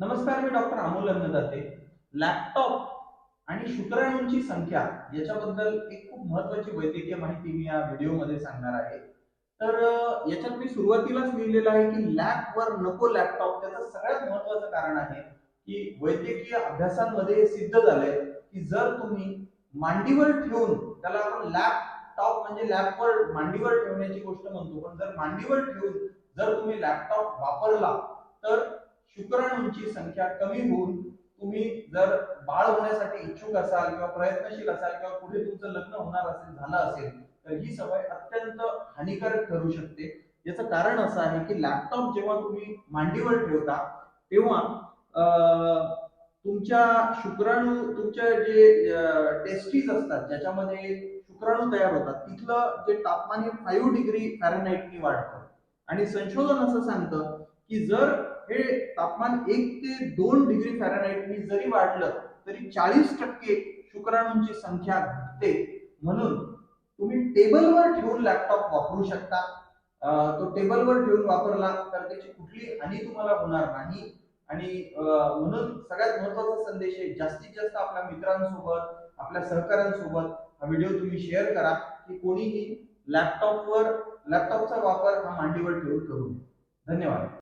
नमस्कार मी doctor Amol Annadate laptop आणि शुक्राणूंची संख्या याच्याबद्दल एक खूप महत्वाची वैद्यकीय माहिती मी या व्हिडिओमध्ये सांगणार आहे. तर याच्यात मी सुरुवातीलाच लिहिलेलं आहे की लॅप वर नको लॅपटॉप. त्याचं सगळ्यात महत्वाचं कारण आहे की वैद्यकीय अभ्यासांमध्ये हे सिद्ध झालंय की जर तुम्ही मांडीवर ठेवून त्याला आपण लॅपटॉप म्हणजे लॅपवर मांडीवर ठेवण्याची गोष्ट म्हणतो पण जर मांडीवर ठेवून जर तुम्ही लॅपटॉप वापरला तर शुक्राणूंची संख्या कमी होऊन तुम्ही जर बाळ होण्यासाठी इच्छुक असाल किंवा प्रयत्नशील असाल किंवा पुढे तुमचं लग्न होणार असेल झालं असेल तर ही सवय अत्यंत हानिकारक ठरू शकते. याचं कारण असं आहे की लॅपटॉप जेव्हा तुम्ही मांडीवर ठेवता तेव्हा तुमच्या शुक्राणू तुमच्या जे टेस्टीज असतात ज्याच्यामध्ये शुक्राणू तयार होतात तिथलं जे तापमान हे फाईव्ह डिग्री फॅरनहाईटनी वाढतं. आणि संशोधन असं सांगतं की जर हे तापमान एक ते दोन डिग्री फॅरनहाईटनी जरी वाढलं तरी चाळीस टक्के शुक्राणूंची संख्या घटते. म्हणून तुम्ही टेबलवर ठेवून लॅपटॉप वापरू शकता. तो टेबलवर ठेवून वापरला तर त्याची कुठली हानी तुम्हाला होणार नाही. आणि म्हणून सगळ्यात महत्त्वाचा संदेश आहे जास्तीत जास्त आपल्या मित्रांसोबत आपल्या सहकाऱ्यांसोबत हा व्हिडिओ तुम्ही शेअर करा की कोणीही लॅपटॉपवर लॅपटॉपचा वापर हा मांडीवर ठेवून करू नये. धन्यवाद.